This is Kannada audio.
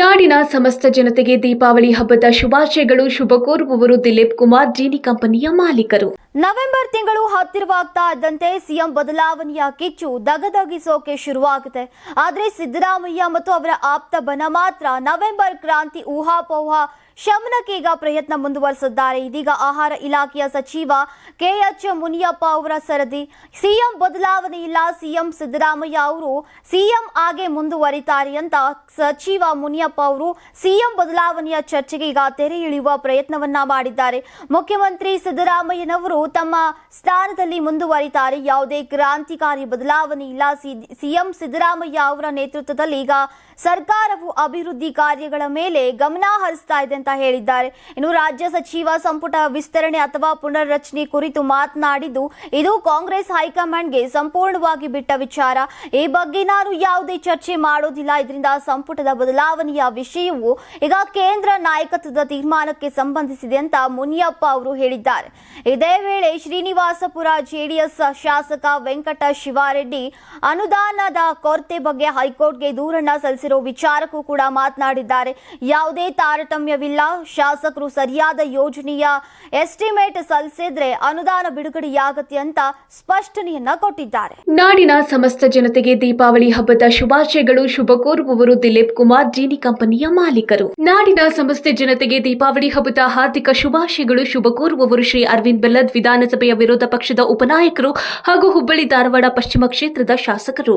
ನಾಡಿನ ಸಮಸ್ತ ಜನತೆಗೆ ದೀಪಾವಳಿ ಹಬ್ಬದ ಶುಭಾಶಯಗಳು ಶುಭ ಕೋರುವವರು ದಿಲೀಪ್ ಕುಮಾರ್, ಜೀನಿ ಕಂಪನಿಯ ಮಾಲೀಕರು. ನವೆಂಬರ್ ತಿಂಗಳು ಹತ್ತಿರವಾಗ್ತಾ ಇದ್ದಂತೆ ಸಿಎಂ ಬದಲಾವಣೆಯ ಕಿಚ್ಚು ದಗದಗಿಸೋಕೆ ಶುರುವಾಗುತ್ತೆ ಆದ್ರೆ ಸಿದ್ದರಾಮಯ್ಯ ಮತ್ತು ಅವರ ಆಪ್ತ ಬನ ಮಾತ್ರ ನವೆಂಬರ್ ಕ್ರಾಂತಿ ಊಹಾಪೋಹ ಶಮನಕ್ಕೆ ಈಗ ಪ್ರಯತ್ನ ಮುಂದುವರೆಸಿದ್ದಾರೆ. ಇದೀಗ ಆಹಾರ ಇಲಾಖೆಯ ಸಚಿವ ಕೆಎಚ್ ಮುನಿಯಪ್ಪ ಅವರ ಸರದಿ. ಸಿಎಂ ಬದಲಾವಣೆ ಇಲ್ಲ. ಸಿಎಂ ಸಿದ್ದರಾಮಯ್ಯ ಅವರು ಸಿಎಂ ಆಗೇ ಮುಂದುವರಿತಾರೆ ಅಂತ ಸಚಿವ ಮುನಿಯಪ್ಪ ಅವರು ಸಿಎಂ ಬದಲಾವಣೆಯ ಚರ್ಚೆಗೆ ಈಗ ತೆರೆ ಇಳಿಯುವ ಪ್ರಯತ್ನವನ್ನ ಮಾಡಿದ್ದಾರೆ. ಮುಖ್ಯಮಂತ್ರಿ ಸಿದ್ದರಾಮಯ್ಯನವರು ತಮ್ಮ ಸ್ಥಾನದಲ್ಲಿ ಮುಂದುವರಿತಾರೆ. ಯಾವುದೇ ಕ್ರಾಂತಿಕಾರಿ ಬದಲಾವಣೆ ಇಲ್ಲ. ಸಿಎಂ ಸಿದ್ದರಾಮಯ್ಯ ಅವರ ನೇತೃತ್ವದಲ್ಲಿ ಈಗ ಸರ್ಕಾರವು ಅಭಿವೃದ್ಧಿ ಕಾರ್ಯಗಳ ಮೇಲೆ ಗಮನ ಹರಿಸ್ತಾ ಇದೆ ಅಂತ ಹೇಳಿದ್ದಾರೆ. ಇನ್ನು ರಾಜ್ಯ ಸಚಿವ ಸಂಪುಟ ವಿಸ್ತರಣೆ ಅಥವಾ ಪುನರ್ರಚನೆ ಕುರಿತು ಮಾತನಾಡಿದ್ದು, ಇದು ಕಾಂಗ್ರೆಸ್ ಹೈಕಮಾಂಡ್ಗೆ ಸಂಪೂರ್ಣವಾಗಿ ಬಿಟ್ಟ ವಿಚಾರ. ಈ ಬಗ್ಗೆ ನಾನು ಯಾವುದೇ ಚರ್ಚೆ ಮಾಡೋದಿಲ್ಲ. ಇದರಿಂದ ಸಂಪುಟದ ಬದಲಾವಣೆಯ ವಿಷಯವು ಈಗ ಕೇಂದ್ರ ನಾಯಕತ್ವದ ತೀರ್ಮಾನಕ್ಕೆ ಸಂಬಂಧಿಸಿದೆ ಅಂತ ಮುನಿಯಪ್ಪ ಅವರು ಹೇಳಿದ್ದಾರೆ. ಇದೇ ವೇಳೆ ಶ್ರೀನಿವಾಸಪುರ ಜೆಡಿಎಸ್ ಶಾಸಕ ವೆಂಕಟ ಶಿವಾರೆಡ್ಡಿ ಅನುದಾನದ ಕೊರತೆ ಬಗ್ಗೆ ಹೈಕೋರ್ಟ್ಗೆ ದೂರನ್ನ ಸಲ್ಲಿಸಿರೋ ವಿಚಾರಕ್ಕೂ ಕೂಡ ಮಾತನಾಡಿದ್ದಾರೆ. ಯಾವುದೇ ತಾರತಮ್ಯವಿಲ್ಲ. ಶಾಸಕರು ಸರಿಯಾದ ಯೋಜನೆಯ ಎಸ್ಟಿಮೇಟ್ ಸಲ್ಲಿಸಿದ್ರೆ ಅನುದಾನ ಬಿಡುಗಡೆಯಾಗತ್ತೆ ಅಂತ ಸ್ಪಷ್ಟನೆಯನ್ನ ಕೊಟ್ಟಿದ್ದಾರೆ. ನಾಡಿನ ಸಮಸ್ತ ಜನತೆಗೆ ದೀಪಾವಳಿ ಹಬ್ಬದ ಶುಭಾಶಯಗಳು. ಶುಭ ಕೋರುವವರು ದಿಲೀಪ್ ಕುಮಾರ್, ಜೀನಿ ಕಂಪನಿಯ ಮಾಲೀಕರು. ನಾಡಿನ ಸಮಸ್ತ ಜನತೆಗೆ ದೀಪಾವಳಿ ಹಬ್ಬದ ಹಾರ್ದಿಕ ಶುಭಾಶಯಗಳು. ಶುಭ ಕೋರುವವರು ಶ್ರೀ ಅರವಿಂದ್ ಬೆಲ್ಲದ್ ವಿಧಾನಸಭೆಯ ವಿರೋಧ ಪಕ್ಷದ ಉಪನಾಯಕರು ಹಾಗೂ ಹುಬ್ಬಳ್ಳಿ ಧಾರವಾಡ ಪಶ್ಚಿಮ ಕ್ಷೇತ್ರದ ಶಾಸಕರು.